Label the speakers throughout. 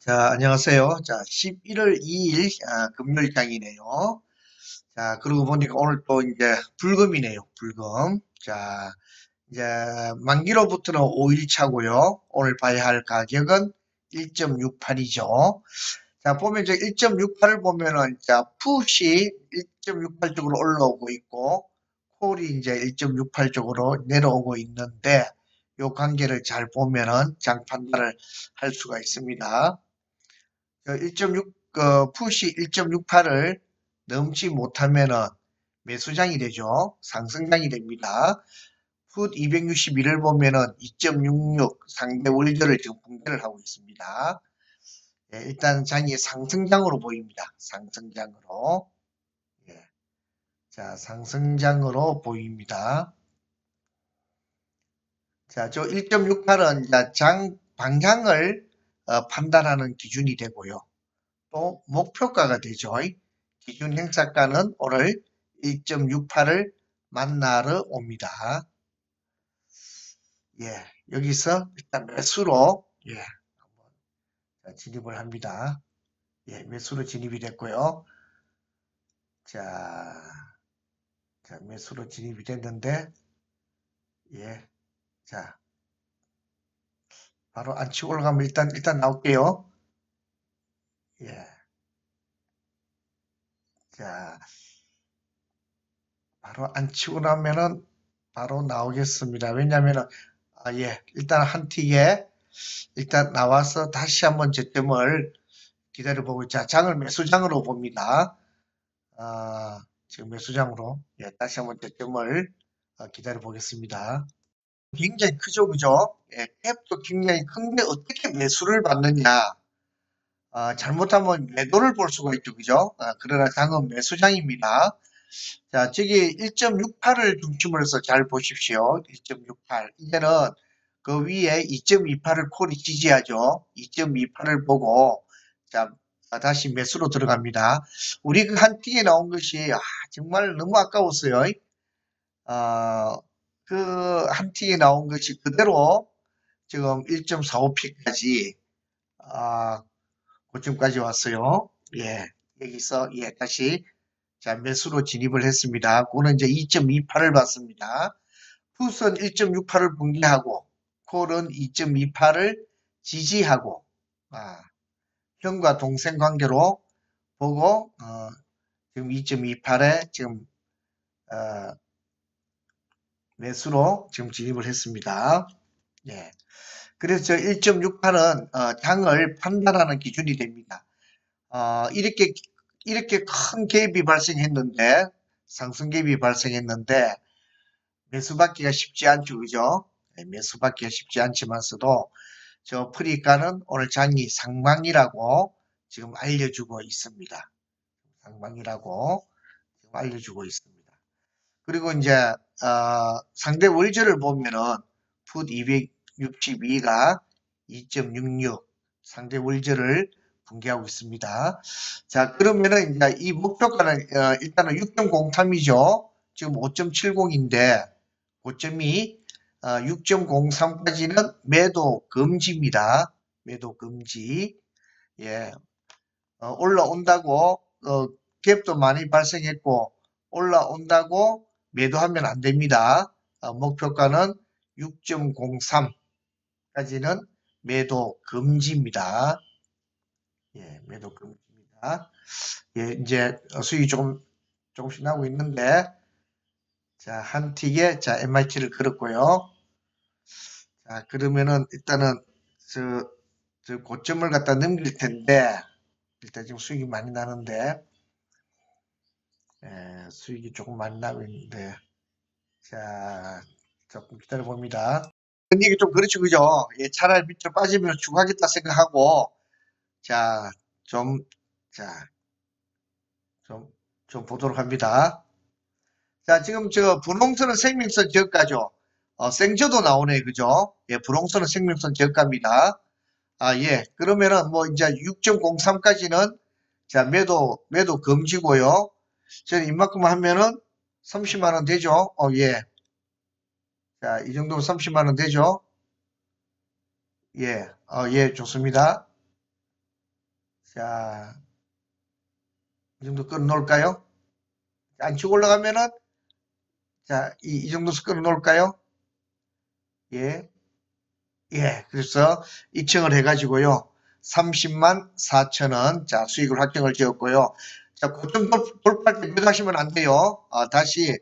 Speaker 1: 자, 안녕하세요. 자, 11월 2일 아, 금요일 강의네요. 자, 그러고 보니까 오늘 또 이제 불금이네요. 불금. 자, 이제 만기로부터는 5일 차고요. 오늘 봐야 할 가격은 1.68이죠. 자, 보면 이제 1.68을 보면은 자, 푸시 1.68 쪽으로 올라오고 있고 콜이 이제 1.68 쪽으로 내려오고 있는데 요 관계를 잘 보면은 장 판단을 할 수가 있습니다. 1.6, 그 푸시 1.68을 넘지 못하면은 매수장이 되죠. 상승장이 됩니다. 풋 261을 보면은 2.66 상대 월저를 지금 붕괴를 하고 있습니다. 예, 일단 장이 상승장으로 보입니다. 상승장으로. 예. 자, 상승장으로 보입니다. 자, 저 1.68은 장 방향을 어, 판단하는 기준이 되고요. 또 목표가가 되죠. 기준 행사가는 오늘 1.68을 만나러 옵니다. 예, 여기서 일단 매수로 예, 진입을 합니다. 예, 매수로 진입이 됐고요. 자, 자 매수로 진입이 됐는데 예, 자 바로 안 치고 올라가면 일단 일단 나올게요. 예. 자, 바로 안 치고 나면은 바로 나오겠습니다. 왜냐면은 아, 예, 일단 한 틱에 일단 나와서 다시 한번 저점을 기다려보고 자 장을 매수장으로 봅니다. 아, 지금 매수장으로 예, 다시 한번 저점을 어, 기다려 보겠습니다. 굉장히 크죠, 그죠? 예, 캡도 굉장히 큰데 어떻게 매수를 받느냐? 아, 잘못하면 매도를 볼 수가 있죠, 그죠? 아, 그러나 장은 매수장입니다. 자, 저기 1.68을 중심으로 해서 잘 보십시오. 1.68. 이제는 그 위에 2.28을 콜이 지지하죠. 2.28을 보고, 자, 다시 매수로 들어갑니다. 우리 그 한 틱에 나온 것이, 아, 정말 너무 아까웠어요. 어, 그한 틱에 나온 것이 그대로 지금 1.45p까지, 아, 고점까지 왔어요. 예, 여기서, 예, 다시, 자, 매수로 진입을 했습니다. 그거는 이제 2.28을 받습니다. 푸선 1.68을 붕괴하고, 콜은 2.28을 지지하고, 아, 형과 동생 관계로 보고, 어, 지금 2.28에 지금, 어, 매수로 지금 진입을 했습니다. 예. 그래서 1.68은 어, 장을 판단하는 기준이 됩니다. 어, 이렇게 이렇게 큰 갭이 발생했는데 상승 갭이 발생했는데 매수받기가 쉽지 않죠, 그죠? 네, 매수받기가 쉽지 않지만서도 저 프리가는 오늘 장이 상방이라고 지금 알려주고 있습니다. 상방이라고 지금 알려주고 있습니다. 그리고 이제 어, 상대 월저를 보면은 풋 262가 2.66 상대 월저를 붕괴하고 있습니다. 자 그러면은 이제 이 목표가는 어, 일단은 6.03이죠. 지금 5.70인데 고점이 어, 6.03까지는 매도 금지입니다. 매도 금지. 예. 어, 올라온다고 어, 갭도 많이 발생했고 올라온다고 매도하면 안 됩니다. 어, 목표가는 6.03까지는 매도 금지입니다. 예, 매도 금지입니다. 예, 이제 수익이 조금, 조금씩 나오고 있는데, 자, 한 틱에, 자, MIT를 걸었고요. 자, 그러면은 일단은, 저, 저 고점을 갖다 넘길 텐데, 일단 지금 수익이 많이 나는데, 예, 수익이 조금 많이 나고 있는데 자 조금 기다려 봅니다. 근데 이게 좀 그렇죠 그죠? 예, 차라리 밑으로 빠지면 주가겠다 생각하고 자 좀 자 좀 좀 보도록 합니다. 자 지금 저 분홍선은 생명선 저가죠. 어, 생저도 나오네 그죠? 예, 분홍선은 생명선 저가입니다. 아 예, 그러면은 뭐 이제 6.03까지는 자 매도 매도 금지고요. 저는 이만큼 하면은 30만원 되죠? 어, 예. 자, 이 정도면 30만원 되죠? 예, 어, 예, 좋습니다. 자, 이 정도 끊어놓을까요? 안쪽 올라가면은, 자, 이, 이 정도서 끊어놓을까요? 예. 예. 그래서 2층을 해가지고요. 30만 4천원. 자, 수익을 확정을 지었고요. 자, 고점 돌파할 때 들어가시면 안 돼요. 어, 다시,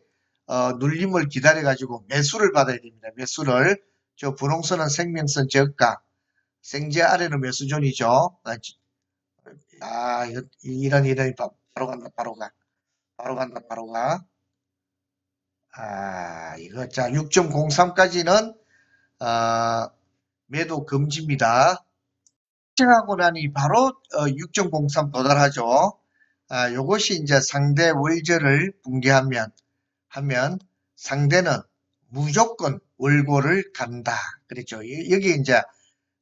Speaker 1: 어, 눌림을 기다려가지고 매수를 받아야 됩니다. 매수를. 저 분홍선은 생명선 저가. 생제 아래는 매수존이죠. 아, 이런, 이런, 바로 간다, 바로 가. 바로 간다, 바로 가. 아, 이거, 자, 6.03까지는, 어, 매도 금지입니다. 시작하고 나니 바로, 어, 6.03 도달하죠. 아, 요것이 이제 상대 월저를 붕괴하면, 하면 상대는 무조건 월고를 간다. 그랬죠. 여기 이제,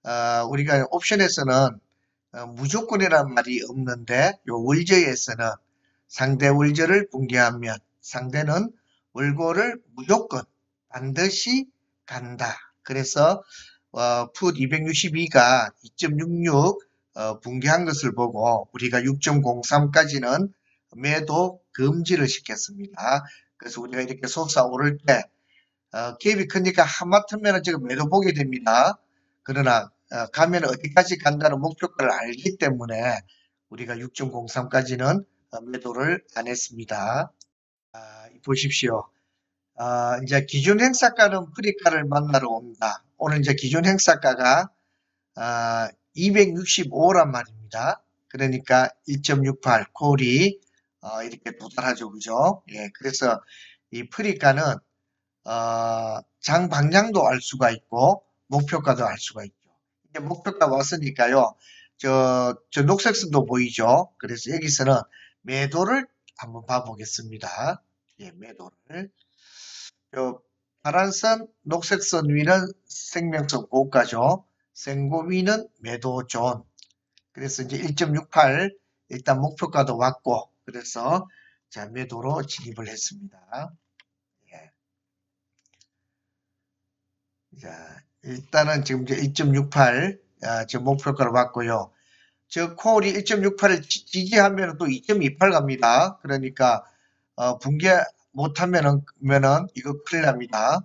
Speaker 1: 어, 우리가 옵션에서는 어, 무조건이란 말이 없는데 요 월저에서는 상대 월저를 붕괴하면 상대는 월고를 무조건 반드시 간다. 그래서 어, 풋 262가 2.66 어, 붕괴한 것을 보고 우리가 6.03까지는 매도 금지를 시켰습니다. 그래서 우리가 이렇게 솟아오를 때 어, 갭이 크니까 하마터면 지금 매도 보게 됩니다. 그러나 어, 가면 어디까지 간다는 목표가를 알기 때문에 우리가 6.03까지는 어, 매도를 안 했습니다. 아, 보십시오. 아, 이제 기준 행사가는 프리가를 만나러 옵니다. 오늘 이제 기준 행사가가 아, 265란 말입니다. 그러니까 1.68 콜이 어, 이렇게 도달하죠. 그죠? 예, 그래서 이 프리가는 어, 장 방향도 알 수가 있고 목표가도 알 수가 있죠. 이제 목표가 왔으니까요. 저, 저 녹색 선도 보이죠? 그래서 여기서는 매도를 한번 봐보겠습니다. 예, 매도를. 저 파란 선, 녹색 선 위는 생명성 고가죠. 생고 위는 매도 존. 그래서 이제 1.68 일단 목표가도 왔고 그래서 자 매도로 진입을 했습니다. 예. 자 일단은 지금 이제 1.68 아, 지금 목표가를 왔고요. 저 콜이 1.68을 지지하면 또 2.28 갑니다. 그러니까 어, 붕괴 못하면은 면은 이거 큰일 납니다.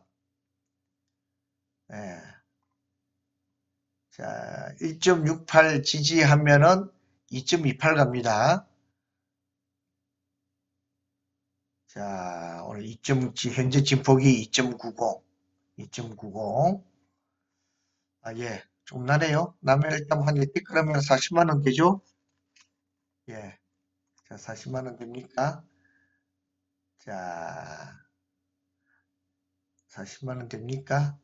Speaker 1: 예. 자, 1.68 지지하면은 2.28 갑니다. 자, 오늘 2. 현재 진폭이 2.90, 2.90. 아, 예. 좀 나네요. 나면 일단 한 이렇게 그러면 40만원 되죠? 예. 자, 40만원 됩니까? 자, 40만원 됩니까?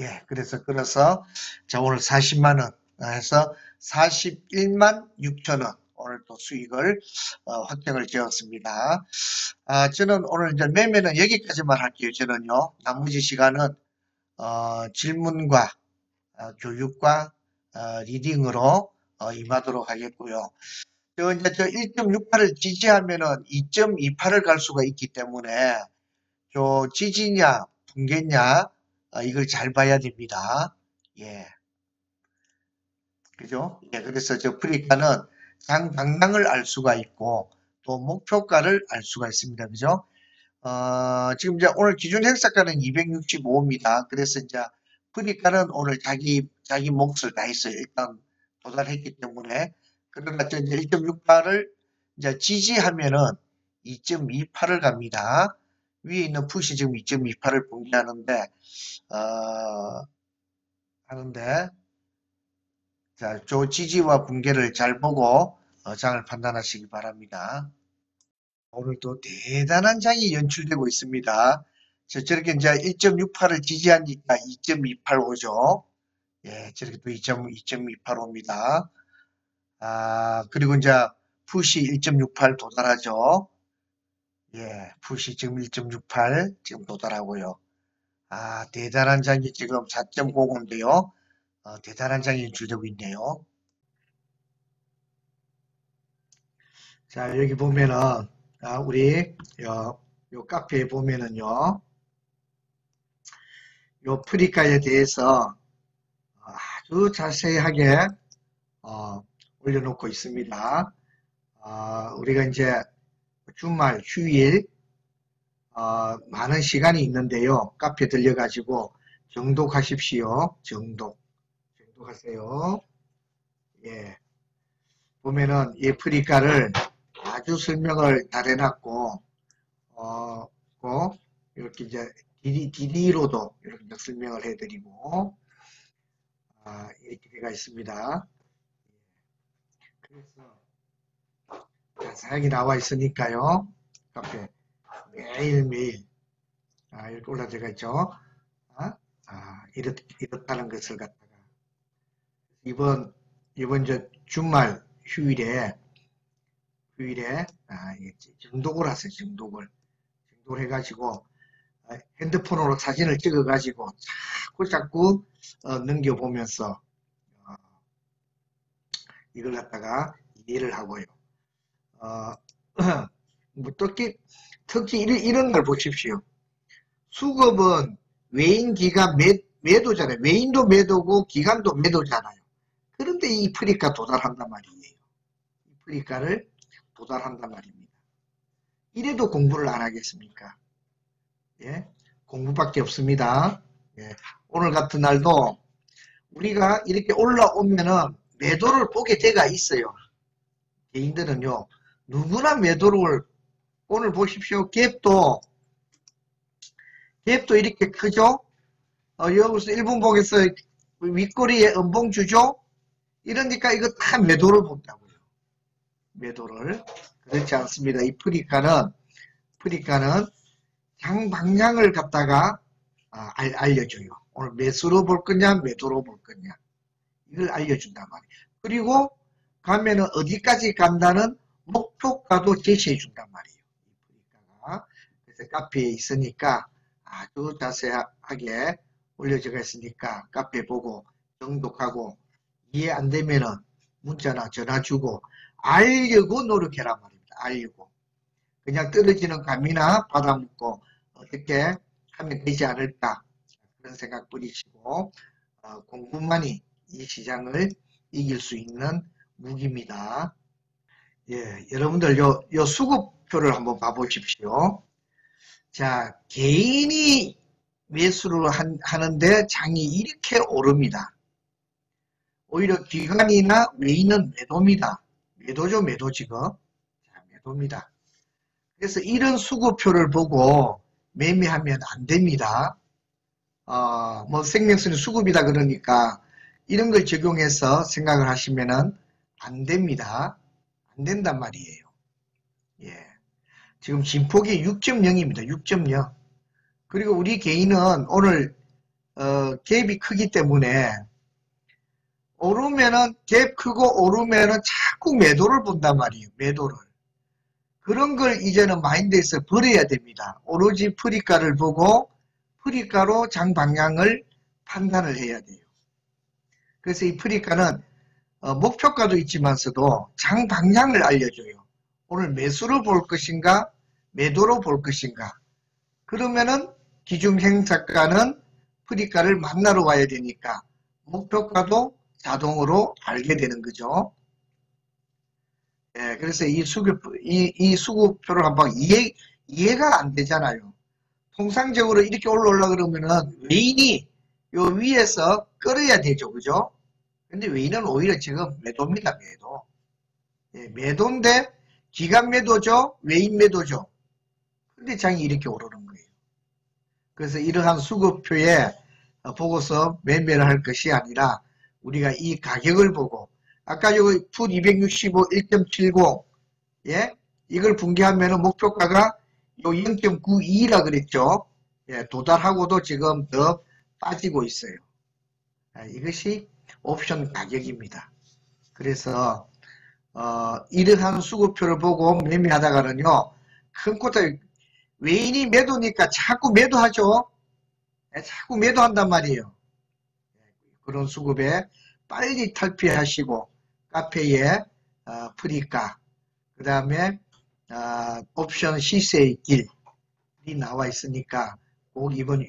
Speaker 1: 예, 그래서 끌어서 자 오늘 40만 원 해서 41만 6천 원 오늘 또 수익을 어, 확정을 지었습니다. 아, 저는 오늘 이제 매매는 여기까지만 할게요. 저는요. 나머지 시간은 어, 질문과 어, 교육과 어, 리딩으로 어, 임하도록 하겠고요. 저 이제 저 1.68을 지지하면은 2.28을 갈 수가 있기 때문에 저 지지냐 붕괴냐 어, 이걸 잘 봐야 됩니다. 예. 그죠? 예, 그래서 저 프리카는 장 방향을 알 수가 있고 또 목표가를 알 수가 있습니다. 그죠? 어, 지금 이제 오늘 기준 행사가는 265입니다. 그래서 이제 프리카는 오늘 자기 자기 몫을 다 했어요. 일단 도달했기 때문에 그러나 이제 1.68을 이제 지지하면은 2.28을 갑니다. 위에 있는 푸시 지금 2.28을 붕괴하는데 어, 하는데 자, 저 지지와 붕괴를 잘 보고 어, 장을 판단하시기 바랍니다. 오늘도 대단한 장이 연출되고 있습니다. 자, 저렇게 이제 1.68을 지지하니까 2.285죠. 예, 저렇게 또 2.285입니다. 아, 그리고 이제 푸시 1.68 도달하죠. 예, 푸시 지금 1.68 지금 도달하고요. 아, 대단한 장이 지금 4.05인데요. 어, 대단한 장이 연출되고 있네요. 자, 여기 보면은, 아, 우리, 요, 요 카페에 보면은요, 요 프리카에 대해서 아주 자세하게, 어, 올려놓고 있습니다. 어, 우리가 이제 주말, 휴일 어, 많은 시간이 있는데요. 카페 들려가지고 정독하십시오. 정독. 정독하세요. 예. 보면은 이 프리카를 아주 설명을 잘 해놨고, 어, 고, 이렇게 이제 디디, 디디로도 이렇게 설명을 해드리고, 아, 이렇게 되어 있습니다. 그래서 자세하게 나와 있으니까요. 카페 매일매일 아, 이렇게 올라들어가 있죠. 아, 아, 이렇, 이렇다는 것을 갖다가 이번 이번 저 주말 휴일에 휴일에 아, 정독을 하세요. 정독을 정독을 해가지고 아, 핸드폰으로 사진을 찍어가지고 자꾸 자꾸 어, 넘겨보면서 어, 이걸 갖다가 이해를 하고요. 어, 뭐 특히, 특히 이런, 걸 보십시오. 수급은 외인 기간 매, 매도잖아요. 외인도 매도고 기간도 매도잖아요. 그런데 이 프리카 도달한단 말이에요. 이 프리카를 도달한단 말입니다. 이래도 공부를 안 하겠습니까? 예? 공부밖에 없습니다. 예. 오늘 같은 날도 우리가 이렇게 올라오면은 매도를 보게 돼가 있어요. 개인들은요. 누구나 매도를 오늘 보십시오. 갭도 갭도 이렇게 크죠? 어, 여기서 일본봉에서 윗꼬리에 음봉 주죠? 이러니까 이거 다 매도를 본다고요. 매도를. 그렇지 않습니다. 이 프리카는 프리카는 장 방향을 갖다가 아, 알, 알려줘요. 오늘 매수로 볼 거냐 매도로 볼 거냐 이걸 알려준단 말이에요. 그리고 가면은 어디까지 간다는 목표가도 제시해 준단 말이에요. 그러니까 그래서 카페에 있으니까 아주 자세하게 올려져 있으니까 카페 보고 정독하고 이해 안 되면은 문자나 전화 주고 알려고 노력해란 말입니다. 알려고. 그냥 떨어지는 감이나 받아먹고 어떻게 하면 되지 않을까 그런 생각 뿌리시고 어, 공부만이 이 시장을 이길 수 있는 무기입니다. 예, 여러분들 요, 요 수급표를 한번 봐보십시오. 자, 개인이 매수를 한, 하는데 장이 이렇게 오릅니다. 오히려 기관이나 외인은 매도입니다. 매도죠, 매도 지금. 자, 매도입니다. 그래서 이런 수급표를 보고 매매하면 안 됩니다. 어, 뭐 생명수는 수급이다 그러니까 이런 걸 적용해서 생각을 하시면은 안 됩니다. 안 된단 말이에요. 예. 지금 진폭이 6.0입니다. 6.0. 그리고 우리 개인은 오늘 어, 갭이 크기 때문에 오르면은 갭 크고 오르면은 자꾸 매도를 본단 말이에요. 매도를. 그런 걸 이제는 마인드에서 버려야 됩니다. 오로지 프리가를 보고 프리가로 장 방향을 판단을 해야 돼요. 그래서 이 프리가는 어, 목표가도 있지만서도 장 방향을 알려줘요. 오늘 매수로 볼 것인가 매도로 볼 것인가 그러면은 기준 행사가는 프리가를 만나러 와야 되니까 목표가도 자동으로 알게 되는 거죠. 예, 그래서 이 수급표, 이, 이 수급표를 한번 이해, 이해가 안 되잖아요. 통상적으로 이렇게 올라올라 그러면은 외인이 요 위에서 끌어야 되죠. 그죠? 근데 외인은 오히려 지금 매도입니다. 매도. 예, 매도인데 기간 매도죠. 외인 매도죠. 근데 장이 이렇게 오르는 거예요. 그래서 이러한 수급표에 보고서 매매를 할 것이 아니라 우리가 이 가격을 보고 아까 여기 풋 265 1.70 예? 이걸 붕괴하면 목표가가 요 0.92라 그랬죠. 예, 도달하고도 지금 더 빠지고 있어요. 아, 이것이 옵션 가격입니다. 그래서 어, 이러한 수급표를 보고 매매하다가는요. 큰 코트 외인이 매도니까 자꾸 매도하죠. 예, 자꾸 매도한단 말이에요. 그런 수급에 빨리 탈피하시고 카페에 어, 프리카 그 다음에 어, 옵션 시세의 길이 나와 있으니까 꼭 이번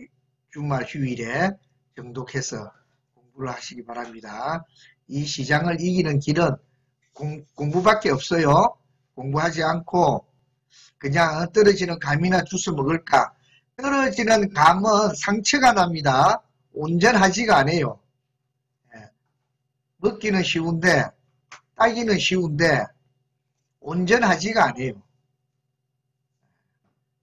Speaker 1: 주말 휴일에 정독해서 공부를 하시기 바랍니다. 이 시장을 이기는 길은 공, 공부밖에 없어요. 공부하지 않고 그냥 떨어지는 감이나 주스 먹을까? 떨어지는 감은 상처가 납니다. 온전하지가 않아요. 예. 먹기는 쉬운데 따기는 쉬운데 온전하지가 않아요.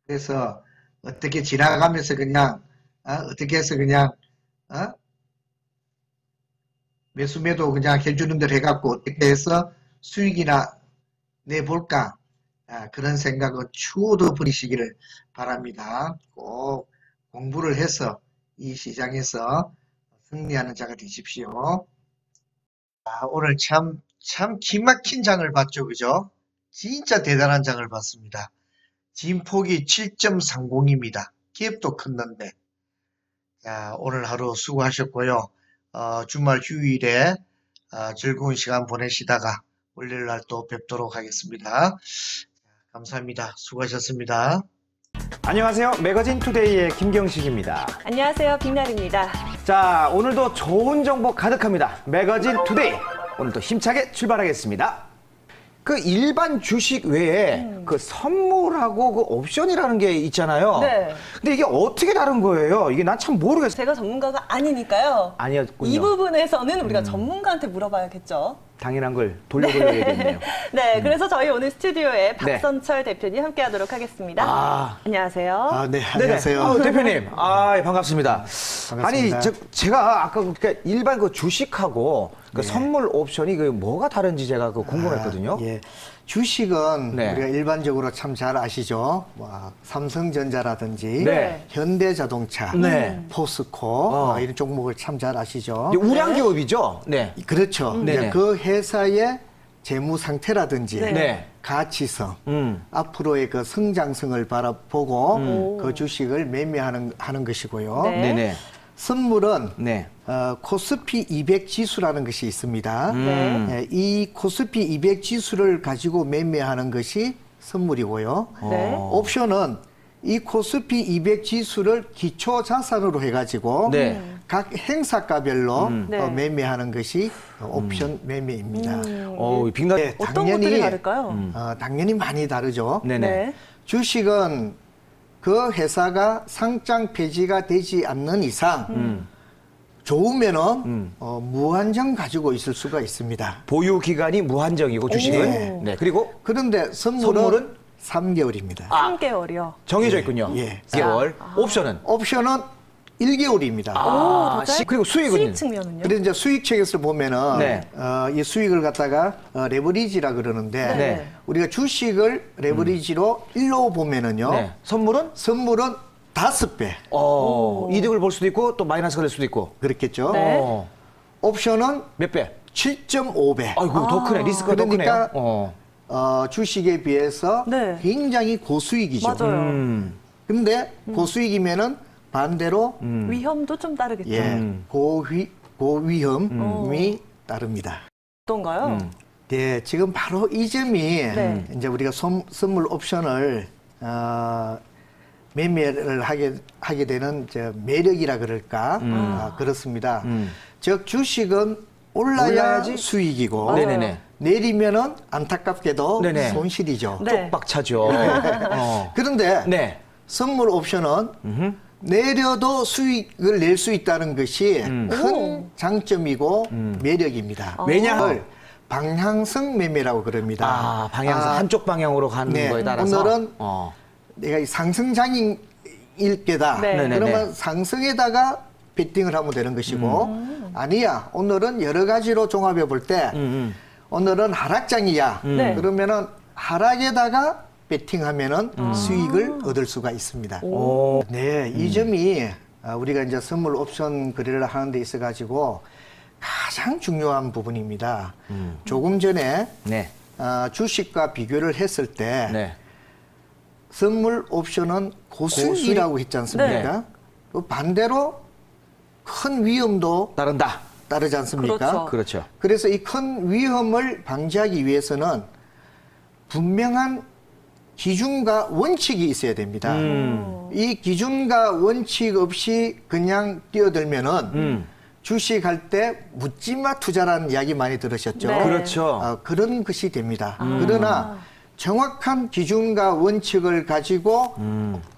Speaker 1: 그래서 어떻게 지나가면서 그냥 어, 떻게 해서 그냥 어? 매수 매도 그냥 해주는 대로 해갖고 어떻게 해서 수익이나 내볼까 아, 그런 생각은 추워도 버리시기를 바랍니다. 꼭 공부를 해서 이 시장에서 승리하는 자가 되십시오. 아, 오늘 참, 참 기막힌 장을 봤죠. 그죠? 진짜 대단한 장을 봤습니다. 진폭이 7.30입니다. 갭도 컸는데. 자, 오늘 하루 수고하셨고요. 어, 주말 휴일에 어, 즐거운 시간 보내시다가 월요일 날 또 뵙도록 하겠습니다. 감사합니다. 수고하셨습니다.
Speaker 2: 안녕하세요. 매거진 투데이의 김경식입니다.
Speaker 3: 안녕하세요. 빅날입니다.
Speaker 2: 자, 오늘도 좋은 정보 가득합니다. 매거진 투데이. 오늘도 힘차게 출발하겠습니다. 그 일반 주식 외에 그 선물하고 그 옵션이라는 게 있잖아요.
Speaker 3: 네.
Speaker 2: 근데 이게 어떻게 다른 거예요? 이게 난 참 모르겠어요.
Speaker 3: 제가 전문가가 아니니까요.
Speaker 2: 아니었군요.
Speaker 3: 이 부분에서는 우리가 전문가한테 물어봐야겠죠.
Speaker 2: 당연한 걸 돌려드려야겠네요.
Speaker 3: 네, 그래서 저희 오늘 스튜디오에 박선철 대표님 함께하도록 하겠습니다.
Speaker 2: 아.
Speaker 3: 안녕하세요.
Speaker 1: 아, 네,
Speaker 2: 네네.
Speaker 1: 안녕하세요.
Speaker 2: 아, 대표님. 아, 예, 반갑습니다. 아니,
Speaker 1: 반갑습니다.
Speaker 2: 저, 제가 아까 그 일반 그 주식하고 그 선물 옵션이 그 뭐가 다른지 제가 그 궁금했거든요.
Speaker 4: 아, 예. 주식은
Speaker 2: 네.
Speaker 4: 우리가 일반적으로 참 잘 아시죠? 뭐 삼성전자라든지
Speaker 2: 네.
Speaker 4: 현대자동차,
Speaker 2: 네.
Speaker 4: 포스코
Speaker 2: 어.
Speaker 4: 어, 이런 종목을 참 잘 아시죠?
Speaker 2: 우량 기업이죠. 네.
Speaker 4: 그렇죠.
Speaker 2: 네네.
Speaker 4: 이제 그 회사의 재무 상태라든지
Speaker 3: 네.
Speaker 2: 네.
Speaker 4: 가치성,
Speaker 2: 음.
Speaker 4: 앞으로의 그 성장성을 바라보고
Speaker 3: 음.
Speaker 4: 그 주식을 매매하는 하는 것이고요.
Speaker 3: 네.
Speaker 2: 네네.
Speaker 4: 선물은
Speaker 2: 네.
Speaker 4: 어, 코스피 200 지수라는 것이 있습니다.
Speaker 2: 음.
Speaker 4: 예, 이 코스피 200 지수를 가지고 매매하는 것이 선물이고요.
Speaker 3: 네.
Speaker 2: 어.
Speaker 4: 옵션은 이 코스피 200 지수를 기초 자산으로 해가지고
Speaker 2: 네.
Speaker 4: 각 행사가별로
Speaker 3: 네.
Speaker 4: 어, 매매하는 것이 옵션 매매입니다.
Speaker 3: 음,
Speaker 2: 어.
Speaker 4: 네,
Speaker 3: 어떤
Speaker 4: 당연히
Speaker 3: 것들이 다를까요?
Speaker 4: 어, 당연히 많이 다르죠.
Speaker 2: 네네.
Speaker 3: 네.
Speaker 4: 주식은 그 회사가 상장 폐지가 되지 않는 이상
Speaker 2: 음.
Speaker 4: 좋으면은
Speaker 2: 음.
Speaker 4: 어, 무한정 가지고 있을 수가 있습니다.
Speaker 2: 보유 기간이 무한정이고 주식은.
Speaker 4: 네.
Speaker 2: 네. 그리고
Speaker 4: 그런데 선물은,
Speaker 2: 선물은?
Speaker 4: 3개월입니다.
Speaker 2: 아.
Speaker 3: 3개월이요.
Speaker 2: 정해져 있군요.
Speaker 4: 예.
Speaker 2: 6개월. 옵션은.
Speaker 4: 옵션은 1개월입니다.
Speaker 2: 아? 시- 그리고 수익은
Speaker 3: 수익 측면은요?
Speaker 4: 그래서 이제 수익 책에서 보면은
Speaker 2: 네.
Speaker 4: 어, 이 수익을 갖다가 어, 레버리지라 그러는데
Speaker 2: 네.
Speaker 4: 우리가 주식을 레버리지로 일로 보면은요
Speaker 2: 네. 선물은
Speaker 4: 선물은 다섯 배
Speaker 2: 어, 이득을 볼 수도 있고 또 마이너스가 될 수도 있고.
Speaker 4: 그렇겠죠.
Speaker 3: 네.
Speaker 2: 어,
Speaker 4: 옵션은
Speaker 2: 몇 배?
Speaker 4: 7.5배.
Speaker 2: 아이고, 더 크네. 리스크가 더
Speaker 4: 그러니까
Speaker 2: 크네요. 어.
Speaker 4: 어, 주식에 비해서
Speaker 3: 네.
Speaker 4: 굉장히 고수익이죠.
Speaker 3: 맞아요.
Speaker 2: 음.
Speaker 4: 근데 고수익이면은 반대로
Speaker 3: 위험도 좀 따르겠죠.
Speaker 4: 예,
Speaker 2: 음.
Speaker 4: 고위 고위험이 따릅니다.
Speaker 3: 어떤가요?
Speaker 2: 음.
Speaker 4: 네, 지금 바로 이 점이
Speaker 3: 네.
Speaker 4: 이제 우리가 선, 선물 옵션을 어, 매매를 하게 하게 되는 저 매력이라 그럴까 아, 그렇습니다.
Speaker 2: 음.
Speaker 4: 즉 주식은 올라야
Speaker 2: 올라야 지
Speaker 4: 수익이고.
Speaker 2: 네네네.
Speaker 4: 내리면은 안타깝게도
Speaker 2: 네네.
Speaker 4: 손실이죠.
Speaker 3: 네.
Speaker 2: 쪽박차죠. 어.
Speaker 4: 그런데
Speaker 2: 네.
Speaker 4: 선물 옵션은
Speaker 2: 음흠.
Speaker 4: 내려도 수익을 낼 수 있다는 것이
Speaker 2: 음.
Speaker 4: 큰
Speaker 3: 오.
Speaker 4: 장점이고 매력입니다.
Speaker 3: 아.
Speaker 2: 왜냐?
Speaker 4: 이걸 방향성 매매라고 그럽니다.
Speaker 2: 아, 방향상
Speaker 4: 아,
Speaker 2: 한쪽 방향으로 가는
Speaker 4: 네.
Speaker 2: 거에 따라서.
Speaker 4: 오늘은
Speaker 2: 어.
Speaker 4: 내가 이 상승장일 게다.
Speaker 3: 네.
Speaker 2: 네네네.
Speaker 4: 그러면 상승에다가 베팅을 하면 되는 것이고 아니야 오늘은 여러 가지로 종합해 볼때
Speaker 2: 음, 음.
Speaker 4: 오늘은 하락장이야.
Speaker 3: 네.
Speaker 4: 그러면은 하락에다가 베팅하면은 수익을 얻을 수가 있습니다.
Speaker 2: 오.
Speaker 4: 네, 이 점이 아, 우리가 이제 선물 옵션 거래를 하는 데 있어 가지고 가장 중요한 부분입니다. 조금 전에
Speaker 2: 네.
Speaker 4: 아, 주식과 비교를 했을 때
Speaker 2: 네.
Speaker 4: 선물 옵션은 고수익이라고 했지 않습니까? 또 반대로 큰 위험도
Speaker 2: 따른다.
Speaker 4: 따르지 않습니까?
Speaker 3: 그렇죠.
Speaker 2: 그렇죠.
Speaker 4: 그래서 이 큰 위험을 방지하기 위해서는 분명한 기준과 원칙이 있어야 됩니다.
Speaker 2: 음.
Speaker 4: 이 기준과 원칙 없이 그냥 뛰어들면은
Speaker 2: 음.
Speaker 4: 주식할 때 묻지마 투자라는 이야기 많이 들으셨죠?
Speaker 3: 네.
Speaker 2: 그렇죠.
Speaker 4: 어, 그런 것이 됩니다. 그러나 정확한 기준과 원칙을 가지고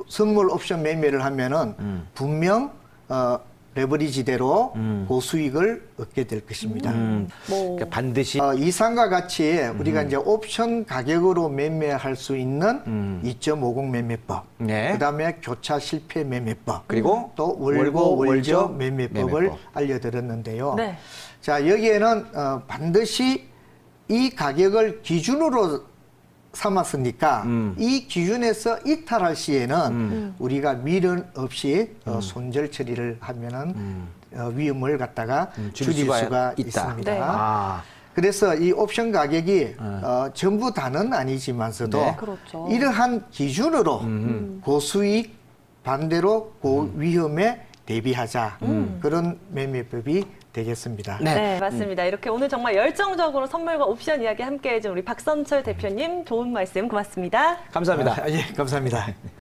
Speaker 4: 선물 옵션 매매를 하면은 분명 어, 레버리지대로 고수익을 얻게 될 것입니다.
Speaker 3: 뭐
Speaker 2: 그러니까 반드시
Speaker 4: 어, 이상과 같이 우리가 이제 옵션 가격으로 매매할 수 있는 2.50 매매법,
Speaker 2: 네.
Speaker 4: 그다음에 교차 실패 매매법,
Speaker 2: 그리고
Speaker 4: 또
Speaker 2: 월고,
Speaker 4: 월저 매매법을
Speaker 2: 매매법.
Speaker 4: 알려드렸는데요.
Speaker 3: 네.
Speaker 4: 자 여기에는 어, 반드시 이 가격을 기준으로 삼았으니까
Speaker 2: 음.
Speaker 4: 이 기준에서 이탈할 시에는 우리가 미련 없이 어,
Speaker 2: 음.
Speaker 4: 손절 처리를 하면은 어, 위험을 갖다가
Speaker 2: 음,
Speaker 4: 줄일 수가,
Speaker 2: 있다.
Speaker 4: 있습니다.
Speaker 3: 네.
Speaker 2: 아,
Speaker 4: 그래서 이 옵션 가격이 어, 전부 다는 아니지만서도
Speaker 2: 네.
Speaker 3: 그렇죠.
Speaker 4: 이러한 기준으로 고수익 반대로 고위험에 대비하자 그런 매매법이 되겠습니다.
Speaker 2: 네.
Speaker 3: 네, 맞습니다. 이렇게 오늘 정말 열정적으로 선물과 옵션 이야기 함께 해준 우리 박선철 대표님 좋은 말씀 고맙습니다.
Speaker 2: 감사합니다.
Speaker 4: 아, 예, 감사합니다.